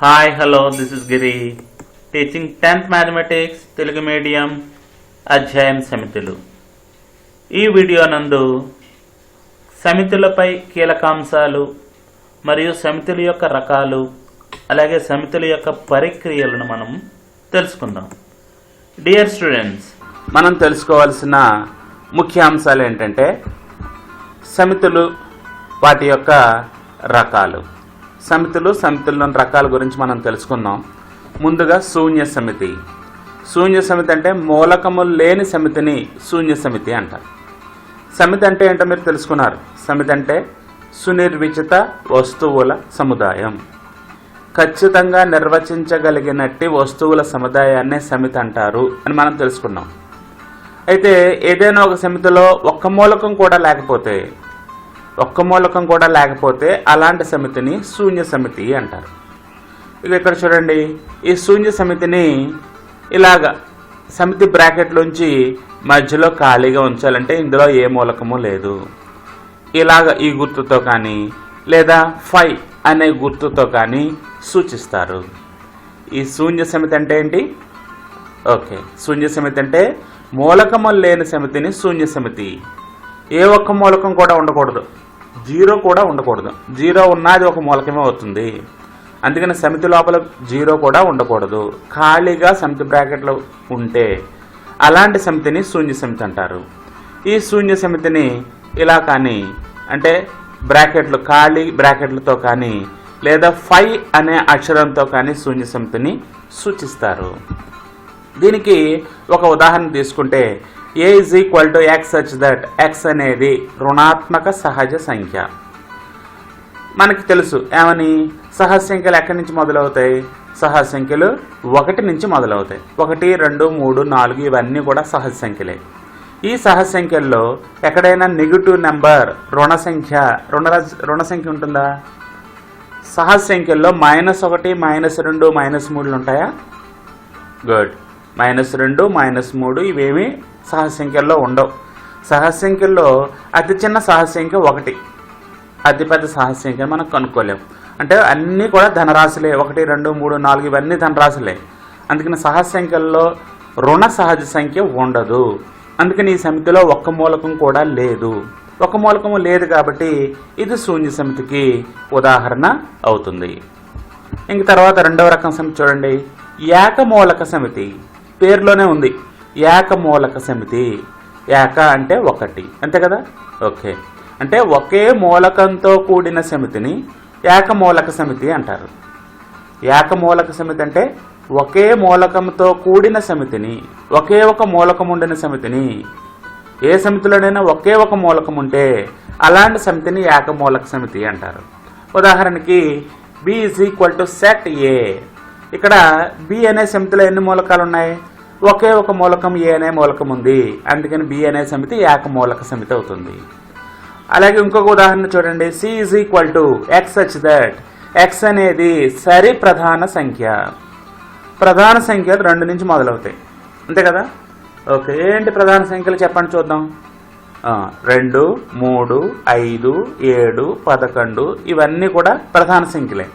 Hi hello this is Giri teaching tenth mathematics Telugu medium అధ్యాయం సమితులు ఈ video నందు సమితులపై కీలకాంశాలు మరియు సమితుల యొక్క రకాలు అలాగే సమితుల యొక్క పరిక్రియలను మనం తెలుసుకుందాం. డియర్ స్టూడెంట్స్ మనం తెలుసుకోవాల్సిన ముఖ్య అంశాలు ఏంటంటే సమితులు వాటి యొక్క రకాలు. సమితులు సమితుల్లోని రకాల గురించి మనం తెలుసుకుందాం. ముందుగా శూన్య సమితి. శూన్య సమితి అంటే మూలకములు లేని సమితిని శూన్య సమితి అంటారు. సమితి అంటే ఏంటో మీరు తెలుసుకున్నారు. సమితి అంటే సునిర్విచిత వస్తువుల సముదాయం. ఖచ్చితంగా నిర్వచించగలిగినట్టి వస్తువుల సముదాయాన్నే సమితి అంటారు అని మనం తెలుసుకున్నాం. అయితే ఏదైనా ఒక సమితిలో ఒక్క మూలకం కూడా లేకపోతే ఒక్క మూలకం కూడా లేకపోతే అలాంటి సమితిని శూన్య సమితి అంటారు. ఇక ఇక్కడ చూడండి ఈ శూన్య సమితిని ఇలాగ సమితి బ్రాకెట్లోంచి మధ్యలో ఖాళీగా ఉంచాలంటే ఇందులో ఏ మూలకము లేదు. ఇలాగ ఈ గుర్తుతో కానీ లేదా ఫై అనే గుర్తుతో కానీ సూచిస్తారు. ఈ శూన్య సమితి అంటే ఏంటి? ఓకే శూన్య సమితి అంటే మూలకము లేని సమితిని శూన్య సమితి. ఏ ఒక్క మూలకం కూడా ఉండకూడదు. జీరో కూడా ఉండకూడదు. జీరో ఉన్నది ఒక మూలకమే అవుతుంది. అందుకని సమితి లోపల జీరో కూడా ఉండకూడదు. ఖాళీగా సమితి బ్రాకెట్లు ఉంటే అలాంటి సమితిని శూన్య సమితి అంటారు. ఈ శూన్య సమితిని ఇలా కానీ అంటే బ్రాకెట్లు ఖాళీ బ్రాకెట్లతో కానీ లేదా ఫై అనే అక్షరంతో కానీ శూన్య సమితిని సూచిస్తారు. దీనికి ఒక ఉదాహరణ తీసుకుంటే A is equal to X such that X అనేది రుణాత్మక సహజ సంఖ్య. మనకి తెలుసు ఏమని? సహజ సంఖ్యలు ఎక్కడి నుంచి మొదలవుతాయి? సహజ సంఖ్యలు ఒకటి నుంచి మొదలవుతాయి. ఒకటి రెండు మూడు నాలుగు ఇవన్నీ కూడా సహజ సంఖ్యలే. ఈ సహజ సంఖ్యల్లో ఎక్కడైనా నెగిటివ్ నెంబర్ రుణ సంఖ్య రుణ రుణ సంఖ్య ఉంటుందా? సహజ సంఖ్యల్లో మైనస్ ఒకటి మైనస్ రెండు మైనస్ మూడులు ఉంటాయా? గుడ్ మైనస్ రెండు మైనస్ మూడు ఇవేమి సహజ ఉండవు. సహజ అతి చిన్న సహజ సంఖ్య ఒకటి. అతిపెద్ద సహజ సంఖ్య మనం కనుక్కోలేం అంటే అన్నీ కూడా ధనరాశులే. ఒకటి రెండు మూడు నాలుగు ఇవన్నీ ధనరాశులే. అందుకని సహజ సంఖ్యల్లో రుణ సహజ సంఖ్య ఉండదు. అందుకని ఈ సమితిలో ఒక్క మూలకం కూడా లేదు. ఒక మూలకము లేదు కాబట్టి ఇది శూన్య సమితికి ఉదాహరణ అవుతుంది. ఇంక తర్వాత రెండవ రకం సమితి చూడండి. ఏకమూలక సమితి. పేరులోనే ఉంది. ఏకమూలక సమితి. ఏక అంటే ఒకటి. అంతే కదా? ఓకే. అంటే ఒకే మూలకంతో కూడిన సమితిని ఏకమూలక సమితి అంటారు. ఏకమూలక సమితి అంటే ఒకే మూలకంతో కూడిన సమితిని ఒకే ఒక మూలకం ఉండిన సమితిని. ఏ సమితిలోనైనా ఒకే ఒక మూలకం ఉంటే అలాంటి సమితిని ఏకమూలక సమితి అంటారు. ఉదాహరణకి B is equal to set A ఇక్కడ బి అనే సమితిలో ఎన్ని మూలకాలు ఉన్నాయి? ఒకే ఒక మూలకం ఏ అనే మూలకం ఉంది. అందుకని బి అనే సమితి ఏకమూలక సమితి అవుతుంది. అలాగే ఇంకొక ఉదాహరణ చూడండి. C is equal to X such that X అనేది సరి ప్రధాన సంఖ్య. ప్రధాన సంఖ్యలు రెండు నుంచి మొదలవుతాయి. అంతే కదా? ఓకే. ఏంటి ప్రధాన సంఖ్యలు చెప్పండి చూద్దాం. రెండు మూడు ఐదు ఏడు పదకొండు ఇవన్నీ కూడా ప్రధాన సంఖ్యలే.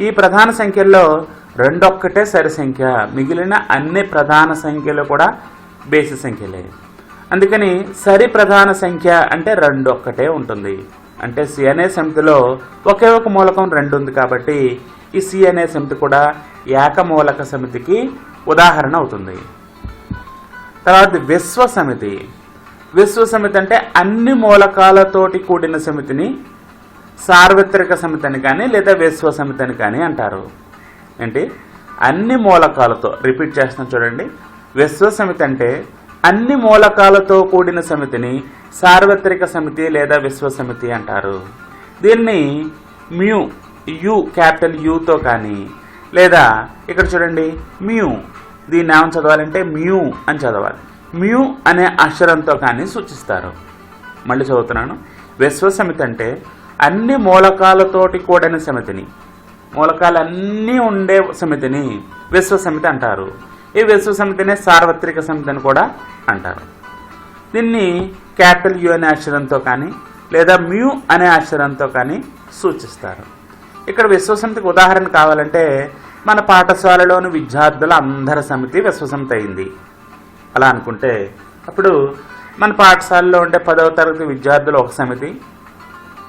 ఈ ప్రధాన సంఖ్యల్లో రెండొక్కటే సరి సంఖ్య. మిగిలిన అన్ని ప్రధాన సంఖ్యలు కూడా బేసి సంఖ్యలే. అందుకని సరి ప్రధాన సంఖ్య అంటే రెండు ఒక్కటే ఉంటుంది. అంటే సి అనే సమితిలో ఒకే ఒక మూలకం రెండు ఉంది కాబట్టి ఈ సి అనే సమితి కూడా ఏకమూలక సమితికి ఉదాహరణ అవుతుంది. తర్వాత విశ్వ సమితి. విశ్వ సమితి అంటే అన్ని మూలకాలతోటి కూడిన సమితిని సార్వత్రిక సమితి అని కానీ లేదా విశ్వ సమితి అని కానీ అంటారు. ఏంటి? అన్ని మూలకాలతో రిపీట్ చేస్తున్నాం చూడండి. విశ్వ సమితి అంటే అన్ని మూలకాలతో కూడిన సమితిని సార్వత్రిక సమితి లేదా విశ్వ సమితి అంటారు. దీన్ని మ్యూ యు క్యాపిటల్ యూతో కానీ లేదా ఇక్కడ చూడండి మ్యూ దీన్ని ఏమని చదవాలంటే మ్యూ అని చదవాలి. మ్యూ అనే అక్షరంతో కానీ సూచిస్తారు. మళ్ళీ చదువుతున్నాను. విశ్వ సమితి అంటే అన్ని మూలకాలతోటి కూడిన సమితిని మూలకాలన్నీ ఉండే సమితిని విశ్వ సమితి అంటారు. ఈ విశ్వ సమితినే సార్వత్రిక సమితి అని కూడా అంటారు. దీన్ని క్యాపిటల్ యు అనే అక్షరంతో కానీ లేదా మ్యూ అనే అక్షరంతో కానీ సూచిస్తారు. ఇక్కడ విశ్వసమితికి ఉదాహరణ కావాలంటే మన పాఠశాలలోని విద్యార్థుల అందరి సమితి విశ్వసమితి అయింది. అలా అనుకుంటే అప్పుడు మన పాఠశాలలో ఉండే పదవ తరగతి విద్యార్థులు ఒక సమితి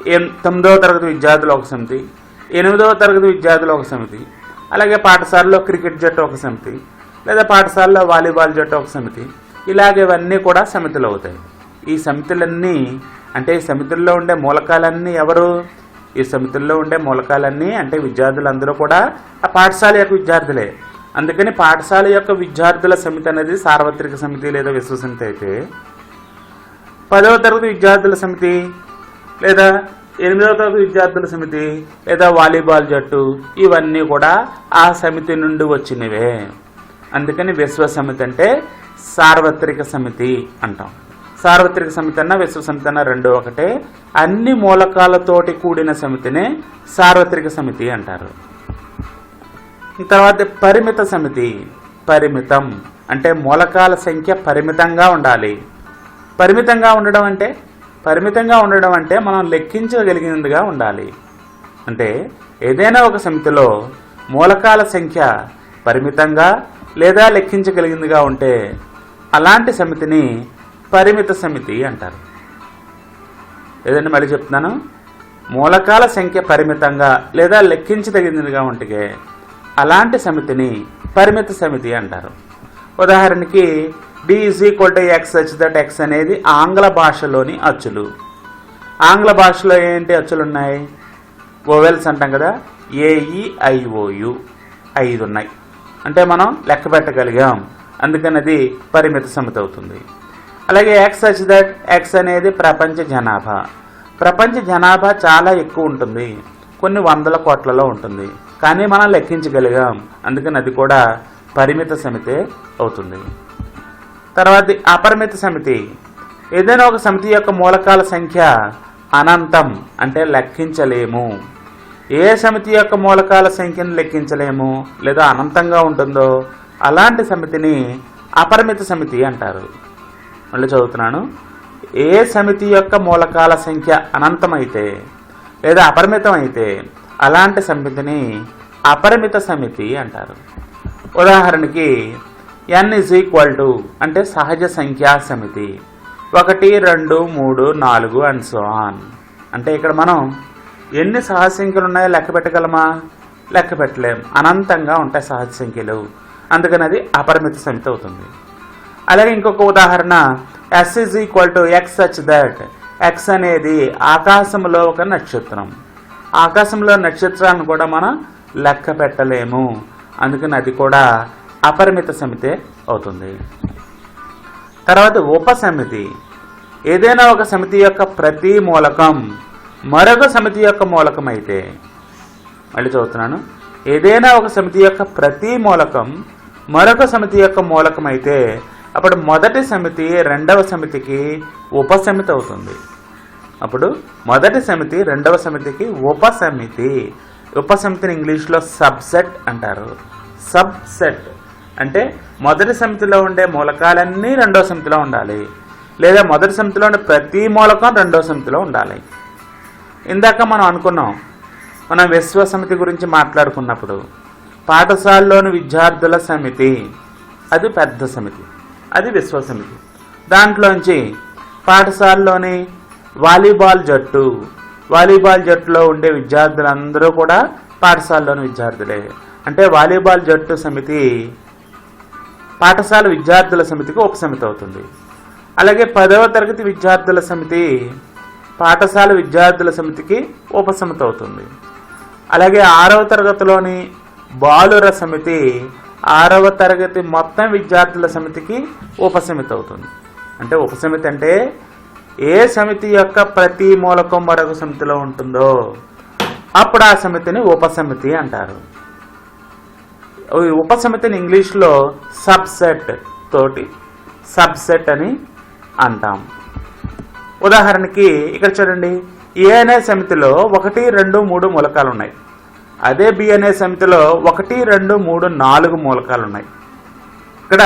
ఎన్- తొమ్మిదవ తరగతి విద్యార్థులు ఒక సమితి ఎనిమిదవ తరగతి విద్యార్థులు ఒక సమితి అలాగే పాఠశాలలో క్రికెట్ జట్టు ఒక సమితి లేదా పాఠశాలలో వాలీబాల్ జట్టు ఒక సమితి ఇలాగేవన్నీ కూడా సమితులు అవుతాయి. ఈ సమితులన్నీ అంటే ఈ సమితుల్లో ఉండే మూలకాలన్నీ ఎవరు? ఈ సమితుల్లో ఉండే మూలకాలన్నీ అంటే విద్యార్థులందరూ కూడా ఆ పాఠశాల యొక్క విద్యార్థులే. అందుకని పాఠశాల యొక్క విద్యార్థుల సమితి అనేది సార్వత్రిక సమితి లేదా విశ్వ సమితి అయితే పదవ తరగతి విద్యార్థుల సమితి లేదా ఎనిమిదవ తరగతి విద్యార్థుల సమితి లేదా వాలీబాల్ జట్టు ఇవన్నీ కూడా ఆ సమితి నుండి వచ్చినవే. అందుకని విశ్వ సమితి అంటే సార్వత్రిక సమితి అంటాం. సార్వత్రిక సమితి అన్న విశ్వ సమితి అన్న రెండు ఒకటే. అన్ని మూలకాలతోటి కూడిన సమితినే సార్వత్రిక సమితి అంటారు. తర్వాత పరిమిత సమితి పరిమితం. అంటే మూలకాల సంఖ్య పరిమితంగా ఉండాలి. పరిమితంగా ఉండడం అంటే పరిమితంగా ఉండడం అంటే మనం లెక్కించగలిగినదిగా ఉండాలి. అంటే ఏదైనా ఒక సమితిలో మూలకాల సంఖ్య పరిమితంగా లేదా లెక్కించగలిగిందిగా ఉంటే అలాంటి సమితిని పరిమిత సమితి అంటారు. ఏదండి మళ్ళీ చెప్తున్నాను? మూలకాల సంఖ్య పరిమితంగా లేదా లెక్కించదగినదిగా ఉంటే అలాంటి సమితిని పరిమిత సమితి అంటారు. ఉదాహరణకి D is equal to X such that X అనేది ఆంగ్ల భాషలోని అచ్చులు. ఆంగ్ల భాషలో ఏంటి అచ్చులు ఉన్నాయి ఓవెల్స్ అంటాం కదా. ఏఈఐఓయు e, ఐదు ఉన్నాయి అంటే మనం లెక్క పెట్టగలిగాం. అందుకని అది పరిమిత సమితి అవుతుంది. అలాగే ఎక్స్ హెచ్ దట్ ఎక్స్ అనేది ప్రపంచ జనాభా. ప్రపంచ జనాభా చాలా ఎక్కువ ఉంటుంది. కొన్ని వందల కోట్లలో ఉంటుంది. కానీ మనం లెక్కించగలిగాం. అందుకని అది కూడా పరిమిత సమితే అవుతుంది. తర్వాత అపరిమిత సమితి. ఏదైనా ఒక సమితి యొక్క మూలకాల సంఖ్య అనంతం అంటే లెక్కించలేము. ఏ సమితి యొక్క మూలకాల సంఖ్యను లెక్కించలేము లేదా అనంతంగా ఉంటుందో అలాంటి సమితిని అపరిమిత సమితి అంటారు. మళ్ళీ చదువుతున్నాను. ఏ సమితి యొక్క మూలకాల సంఖ్య అనంతమైతే లేదా అపరిమితం అయితే అలాంటి సమితిని అపరిమిత సమితి అంటారు. ఉదాహరణకి ఎన్ ఇజ్ ఈక్వల్ టు అంటే సహజ సంఖ్యా సమితి. ఒకటి రెండు మూడు నాలుగు అండ్ సో ఆన్ అంటే ఇక్కడ మనం ఎన్ని సహజ సంఖ్యలు ఉన్నాయో లెక్క పెట్టగలమా? లెక్క పెట్టలేం. అనంతంగా ఉంటాయి సహజ సంఖ్యలు. అందుకని అది అపరిమిత సమితి అవుతుంది. అలాగే ఇంకొక ఉదాహరణ S is equal to X such that X అనేది ఆకాశంలో ఒక నక్షత్రం. ఆకాశంలో నక్షత్రాన్ని కూడా మనం లెక్క పెట్టలేము. అందుకని అది కూడా అపరిమిత సమితే అవుతుంది. తర్వాత ఉపసమితి. ఏదైనా ఒక సమితి యొక్క ప్రతి మూలకం మరొక సమితి యొక్క మూలకం అయితే మళ్ళీ చదువుతున్నాను ఏదైనా ఒక సమితి యొక్క ప్రతి మూలకం మరొక సమితి యొక్క మూలకం అయితే అప్పుడు మొదటి సమితి రెండవ సమితికి ఉపసమితి అవుతుంది. అప్పుడు మొదటి సమితి రెండవ సమితికి ఉపసమితి. ఉపసమితిని ఇంగ్లీష్లో సబ్సెట్ అంటారు. సబ్సెట్. అంటే మొదటి సమితిలో ఉండే మూలకాలన్నీ రెండవ సమితిలో ఉండాలి. లేదా మొదటి సమితిలో ఉండే ప్రతి మూలకం రెండవ సమితిలో ఉండాలి. ఇందాక మనం అనుకున్నాం మనం విశ్వ సమితి గురించి మాట్లాడుకున్నప్పుడు పాఠశాలలోని విద్యార్థుల సమితి అది పెద్ద సమితి అది విశ్వ సమితి. దాంట్లోంచి పాఠశాలలోని వాలీబాల్ జట్టు వాలీబాల్ జట్టులో ఉండే విద్యార్థులందరూ కూడా పాఠశాలలోని విద్యార్థులే. అంటే వాలీబాల్ జట్టు సమితి పాఠశాల విద్యార్థుల సమితికి ఉపసమితి అవుతుంది. అలాగే పదవ తరగతి విద్యార్థుల సమితి పాఠశాల విద్యార్థుల సమితికి ఉపసమితి అవుతుంది. అలాగే ఆరవ తరగతిలోని బాలుర సమితి ఆరవ తరగతి మొత్తం విద్యార్థుల సమితికి ఉపసమితి అవుతుంది. అంటే ఉపసమితి అంటే ఏ సమితి యొక్క ప్రతి మూలకం మరొక సమితిలో ఉంటుందో అప్పుడు ఆ సమితిని ఉపసమితి అంటారు. ఉపసమితిని ఇంగ్లీష్లో సబ్సెట్ తోటి సబ్సెట్ అని అంటాం. ఉదాహరణకి ఇక్కడ చూడండి ఏ అనే సమితిలో ఒకటి రెండు మూడు మూలకాలు ఉన్నాయి అదే బి అనే సమితిలో ఒకటి రెండు మూడు నాలుగు మూలకాలు ఉన్నాయి ఇక్కడ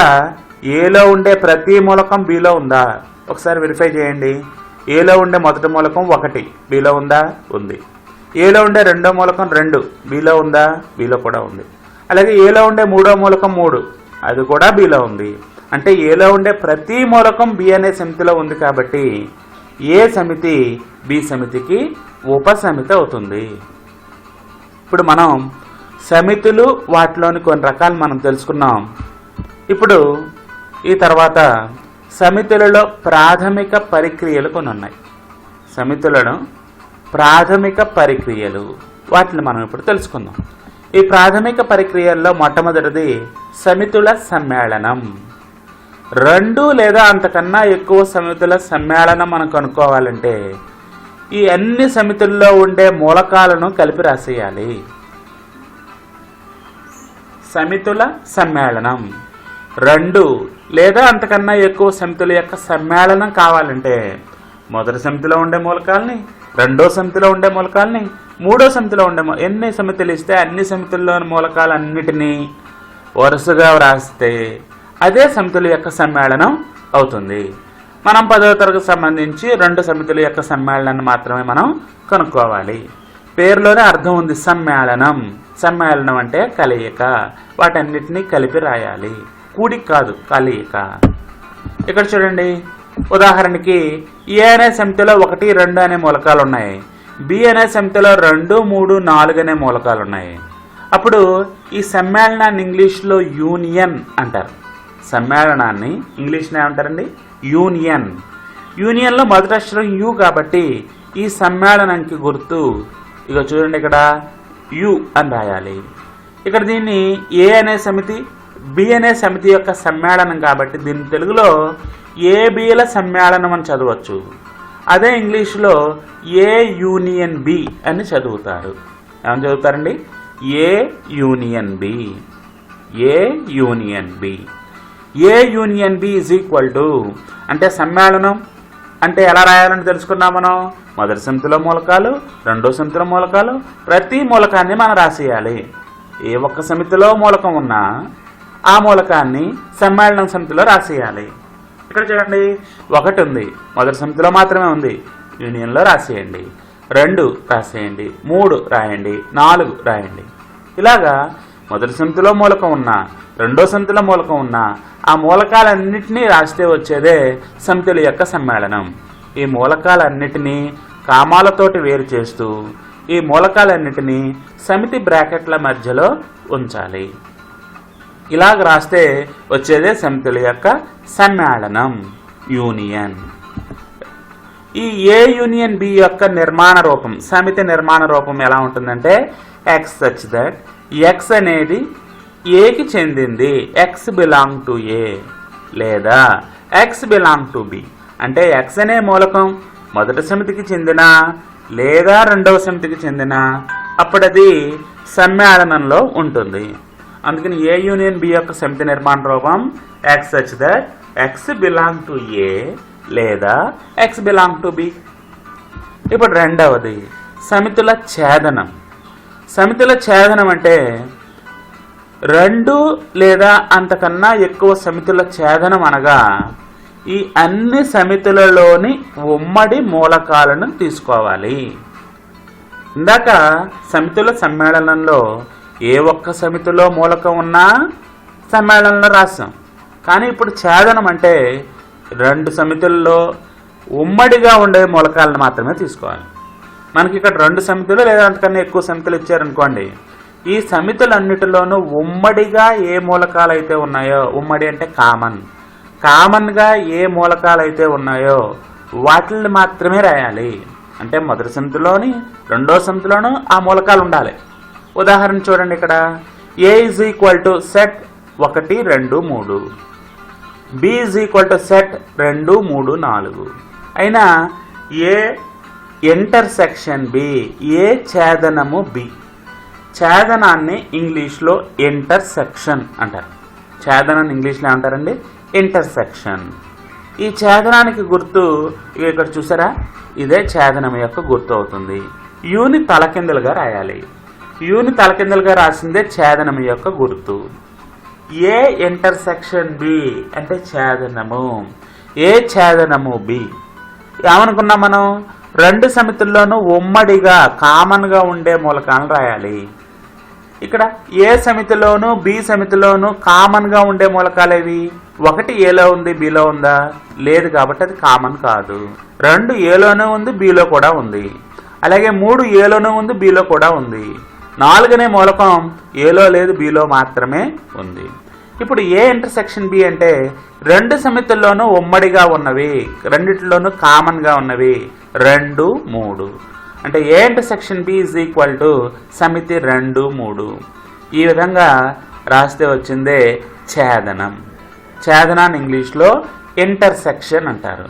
ఏలో ఉండే ప్రతి మూలకం బిలో ఉందా? ఒకసారి వెరిఫై చేయండి. ఏలో ఉండే మొదటి మూలకం ఒకటి బిలో ఉందా? ఉంది. ఏలో ఉండే రెండో మూలకం రెండు బిలో ఉందా? బిలో కూడా ఉంది. అలాగే ఏలో ఉండే మూడో మూలకం మూడు. అది కూడా బిలో ఉంది. అంటే ఏలో ఉండే ప్రతి మూలకం బి అనే సమితిలో ఉంది కాబట్టి ఏ సమితి బి సమితికి ఉపసమితి అవుతుంది. ఇప్పుడు మనం సమితులు వాటిలోని కొన్ని రకాలు మనం తెలుసుకున్నాం. ఇప్పుడు ఈ తర్వాత సమితులలో ప్రాథమిక పరిక్రియలు కొన్ని ఉన్నాయి. సమితులను ప్రాథమిక పరిక్రియలు వాటిని మనం ఇప్పుడు తెలుసుకుందాం. ఈ ప్రాథమిక ప్రక్రియల్లో మొట్టమొదటిది సమితుల సమ్మేళనం. రెండు లేదా అంతకన్నా ఎక్కువ సమితుల సమ్మేళనం మనం కనుక్కోవాలంటే ఈ అన్ని సమితుల్లో ఉండే మూలకాలను కలిపి రాసేయాలి. సమితుల సమ్మేళనం. రెండు లేదా అంతకన్నా ఎక్కువ సమితుల యొక్క సమ్మేళనం కావాలంటే మొదటి సమితిలో ఉండే మూలకాలని రెండో సమితిలో ఉండే మూలకాలని మూడో సమితిలో ఉండే ఎన్ని సమితులు ఇస్తే అన్ని సమితుల్లోని మూలకాలన్నిటినీ వరుసగా వ్రాస్తే అదే సమితుల యొక్క సమ్మేళనం అవుతుంది. మనం పదవ తరగతి సంబంధించి రెండు సమితుల యొక్క సమ్మేళనాన్ని మాత్రమే మనం కనుక్కోవాలి. పేరులోనే అర్థం ఉంది సమ్మేళనం. సమ్మేళనం అంటే కలయిక. వాటన్నిటినీ కలిపి రాయాలి. కూడి కాదు కలయిక. ఇక్కడ చూడండి. ఉదాహరణకి ఏ అనే సమితిలో ఒకటి రెండు అనే మూలకాలు ఉన్నాయి బిఎన్ఏ అనే సమితిలో రెండు మూడు నాలుగు అనే మూలకాలు ఉన్నాయి అప్పుడు ఈ సమ్మేళనాన్ని ఇంగ్లీష్లో యూనియన్ అంటారు. సమ్మేళనాన్ని ఇంగ్లీష్లో ఏమంటారండి? యూనియన్. యూనియన్లో మొదటి అక్షరం యు కాబట్టి ఈ సమ్మేళనానికి గుర్తు. ఇక చూడండి ఇక్కడ యు అని రాయాలి. ఇక్కడ దీన్ని ఏ అనే సమితి బి అనే సమితి యొక్క సమ్మేళనం కాబట్టి దీన్ని తెలుగులో ఏబీల సమ్మేళనం అని చదవచ్చు. అదే ఇంగ్లీష్లో ఏ యూనియన్ బి అని చదువుతారు. ఏమని చదువుతారండి? A union B. A union B. A union B is equal to అంటే సమ్మేళనం అంటే ఎలా రాయాలని తెలుసుకున్నాం మనం? మొదటి సమితిలో మూలకాలు రెండో సమితిలో మూలకాలు ప్రతి మూలకాన్ని మనం రాసేయాలి. ఏ ఒక్క సమితిలో మూలకం ఉన్నా ఆ మూలకాన్ని సమ్మేళనం సమితిలో రాసేయాలి. ఎక్కడ చేయండి ఒకటి ఉంది. మొదటి సమితిలో మాత్రమే ఉంది. యూనియన్లో రాసేయండి. రెండు రాసేయండి. మూడు రాయండి. నాలుగు రాయండి. ఇలాగా మొదటి సమితిలో మూలకం ఉన్నా రెండో సమితిలో మూలకం ఉన్నా ఆ మూలకాలన్నింటినీ రాస్తే వచ్చేదే సమితుల యొక్క సమ్మేళనం. ఈ మూలకాలన్నిటినీ కామాలతోటి వేరు చేస్తూ ఈ మూలకాలన్నిటినీ సమితి బ్రాకెట్ల మధ్యలో ఉంచాలి. ఇలాగ రాస్తే వచ్చేదే సమితుల యొక్క సమ్మేళనం యూనియన్ ఈ ఏ యూనియన్ బి యొక్క నిర్మాణ రూపం సమితి నిర్మాణ రూపం ఎలా ఉంటుందంటే ఎక్స్ సచ్ దట్ ఎక్స్ అనేది ఏకి చెందింది ఎక్స్ బిలాంగ్ టు ఏ లేదా ఎక్స్ బిలాంగ్ టు బి అంటే ఎక్స్ అనే మూలకం మొదటి సమితికి చెందిన లేదా రెండవ సమితికి చెందిన అప్పుడది సమ్మేళనంలో ఉంటుంది. అందుకని ఏ యూనియన్ బి యొక్క సమితి నిర్మాణ రూపం X such that X belong to A లేదా ఎక్స్ బిలాంగ్ టు బి ఇప్పుడు రెండవది సమితుల ఛేదనం. సమితుల ఛేదనం అంటే రెండు లేదా అంతకన్నా ఎక్కువ సమితుల ఛేదనం అనగా ఈ అన్ని సమితులలోని ఉమ్మడి మూలకాలను తీసుకోవాలి. ఇందాక సమితుల సమ్మేళనంలో ఏ ఒక్క సమితిలో మూలకం ఉన్నా సమ్మేళనంలో రాసాం కానీ ఇప్పుడు ఛేదనం అంటే రెండు సమితుల్లో ఉమ్మడిగా ఉండే మూలకాలను మాత్రమే తీసుకోవాలి. మనకి ఇక్కడ రెండు సమితులు లేదా అంతకన్నా ఎక్కువ సమితులు ఇచ్చారనుకోండి ఈ సమితులన్నిటిలోనూ ఉమ్మడిగా ఏ మూలకాలు అయితే ఉన్నాయో ఉమ్మడి అంటే కామన్ కామన్గా ఏ మూలకాలు అయితే ఉన్నాయో వాటిని మాత్రమే రాయాలి. అంటే మొదటి సమితిలోని రెండో సమితిలోనూ ఆ మూలకాలు ఉండాలి. ఉదాహరణ చూడండి ఇక్కడ. A is equal to set ఒకటి రెండు మూడు. B is equal to set రెండు మూడు నాలుగు. అయినా ఏ ఇంటర్సెక్షన్ బి ఏ ఛేదనము బి ఛేదనాన్ని ఇంగ్లీష్లో ఇంటర్సెక్షన్ అంటారు. ఛేదనాన్ని ఇంగ్లీష్లో ఏమంటారండి? ఇంటర్సెక్షన్ ఈ ఛేదనానికి గుర్తు ఇక్కడ చూసారా? ఇదే ఛేదనం యొక్క గుర్తు అవుతుంది. యూని తలకిందులుగా రాయాలి. యూని తలకిందలుగా రాసిందే ఛేదనం యొక్క గుర్తు. ఏ ఇంటర్సెక్షన్ బి అంటే ఛేదనము. ఏ ఛేదనము బి? ఏమనుకున్నాం మనం? రెండు సమితుల్లోనూ ఉమ్మడిగా కామన్గా ఉండే మూలకాలను రాయాలి. ఇక్కడ ఏ సమితిలోను బి సమితిలోను కామన్గా ఉండే మూలకాలేవి? ఒకటి ఏలో ఉంది బిలో ఉందా? లేదు కాబట్టి అది కామన్ కాదు. రెండు ఏలోనే ఉంది బిలో కూడా ఉంది. అలాగే మూడు ఏలోనే ఉంది బిలో కూడా ఉంది. నాలుగనే మూలకం ఏలో లేదు బిలో మాత్రమే ఉంది. ఇప్పుడు ఏ ఇంటర్సెక్షన్ బి అంటే రెండు సమితుల్లోనూ ఉమ్మడిగా ఉన్నవి రెండిటిలోనూ కామన్గా ఉన్నవి. రెండు మూడు. అంటే A intersection B is equal to సమితి రెండు మూడు. ఈ విధంగా రాస్తే వచ్చిందే ఛేదనం. ఛేదనాన్ని ఇంగ్లీష్లో ఇంటర్సెక్షన్ అంటారు.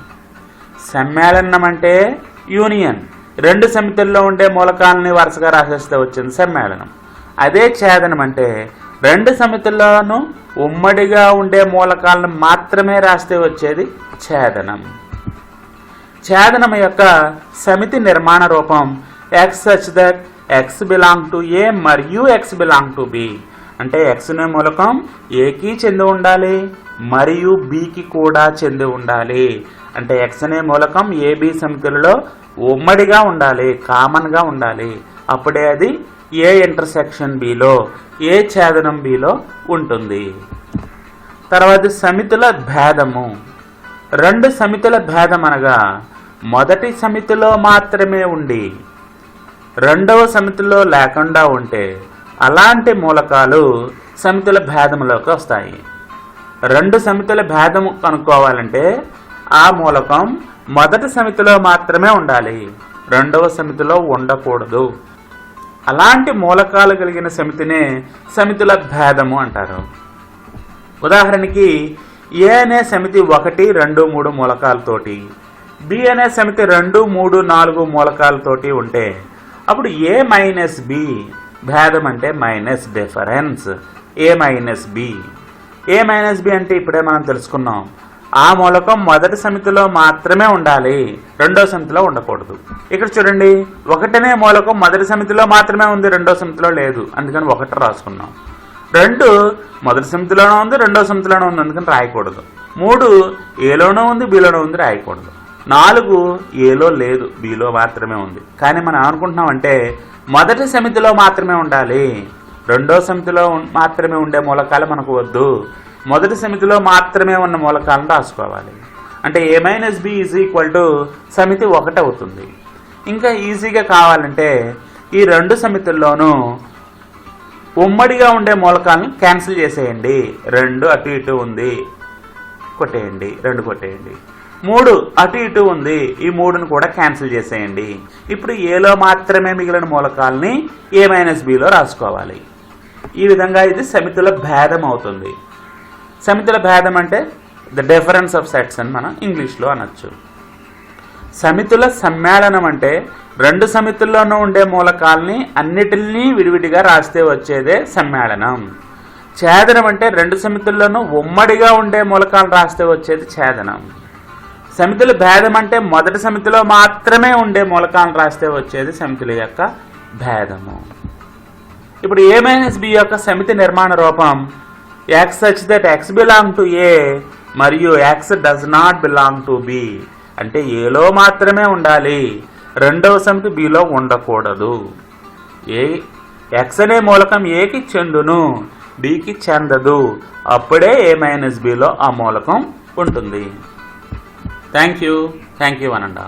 సమ్మేళనం అంటే యూనియన్. రెండు సమితుల్లో ఉండే మూలకాలని వరుసగా రాసేస్తే వచ్చింది సమ్మేళనం. అదే ఛేదనం అంటే రెండు సమితుల్లోనూ ఉమ్మడిగా ఉండే మూలకాలను మాత్రమే రాస్తే వచ్చేది ఛేదనం. ఛేదనం యొక్క సమితి నిర్మాణ రూపం X such that X belong to A మరియు ఎక్స్ బిలాంగ్ టు బి అంటే ఎక్స్ అనే మూలకం ఏకి చెంది ఉండాలి మరియు బికి కూడా చెంది ఉండాలి. అంటే ఎక్స్ అనే మూలకం ఏబి సమితులలో ఉమ్మడిగా ఉండాలి కామన్గా ఉండాలి. అప్పుడే అది ఏ ఇంటర్సెక్షన్ బిలో ఏ ఛేదనం బిలో ఉంటుంది. తర్వాత సమితుల భేదము. రెండు సమితుల భేదం అనగా మొదటి సమితిలో మాత్రమే ఉండి రెండవ సమితిలో లేకుండా ఉంటే అలాంటి మూలకాలు సమితుల భేదములోకి వస్తాయి. రెండు సమితుల భేదము కనుక్కోవాలంటే ఆ మూలకం మొదటి సమితిలో మాత్రమే ఉండాలి. రెండవ సమితిలో ఉండకూడదు. అలాంటి మూలకాలు కలిగిన సమితినే సమితుల భేదము అంటారు. ఉదాహరణకి ఏ అనే సమితి ఒకటి రెండు మూడు మూలకాలతోటి బి అనే సమితి రెండు మూడు నాలుగు మూలకాలతోటి ఉంటే అప్పుడు ఏ మైనస్ బి భేదం అంటే minus difference. A minus B? A minus B అంటే ఇప్పుడే మనం తెలుసుకున్నాం. ఆ మూలకం మొదటి సమితిలో మాత్రమే ఉండాలి. రెండో సమితిలో ఉండకూడదు. ఇక్కడ చూడండి ఒకటనే మూలకం మొదటి సమితిలో మాత్రమే ఉంది రెండో సమితిలో లేదు. అందుకని ఒకటి రాసుకున్నాం. రెండు మొదటి సమితిలోనూ ఉంది రెండో సమితిలోనూ ఉంది అందుకని రాయకూడదు. మూడు ఏలోనూ ఉంది బీలోనూ ఉంది రాయకూడదు. నాలుగు ఏలో లేదు బీలో మాత్రమే ఉంది. కానీ మనం అనుకుంటున్నాం అంటే మొదటి సమితిలో మాత్రమే ఉండాలి. రెండో సమితిలో మాత్రమే ఉండే మూలకాలు మనకు వద్దు. మొదటి సమితిలో మాత్రమే ఉన్న మూలకాలను రాసుకోవాలి. అంటే A minus B is equal to సమితి ఒకటి అవుతుంది. ఇంకా ఈజీగా కావాలంటే ఈ రెండు సమితుల్లోనూ ఉమ్మడిగా ఉండే మూలకాలను క్యాన్సిల్ చేసేయండి. రెండు అటు ఇటు ఉంది. కొట్టేయండి. రెండు కొట్టేయండి. మూడు అటు ఇటు ఉంది. ఈ మూడును కూడా క్యాన్సిల్ చేసేయండి. ఇప్పుడు ఏలో మాత్రమే మిగిలిన మూలకాలని ఏ మైనస్ బిలో రాసుకోవాలి. ఈ విధంగా ఇది సమితుల భేదం అవుతుంది. సమితుల భేదం అంటే ద డిఫరెన్స్ ఆఫ్ సెట్స్ అని మనం ఇంగ్లీష్లో అనొచ్చు. సమితుల సమ్మేళనం అంటే రెండు సమితుల్లోనూ ఉండే మూలకాల్ని అన్నిటినీ విడివిడిగా రాస్తే వచ్చేదే సమ్మేళనం. ఛేదనం అంటే రెండు సమితుల్లోనూ ఉమ్మడిగా ఉండే మూలకాలు రాస్తే వచ్చేది ఛేదనం. సమితుల భేదం అంటే మొదటి సమితిలో మాత్రమే ఉండే మూలకాలను రాస్తే వచ్చేది సమితుల యొక్క భేదము. ఇప్పుడు ఏ మైనస్ బి యొక్క సమితి నిర్మాణ రూపం X such that X belong to A మరియు X does not belong to B అంటే ఏలో మాత్రమే ఉండాలి. రెండవ సంఖ్య బిలో ఉండకూడదు. ఏ ఎక్స్ అనే మూలకం ఏకి చెందును బికి చెందదు. అప్పుడే ఏ మైనస్ బిలో ఆ మూలకం ఉంటుంది. Thank you thank you one and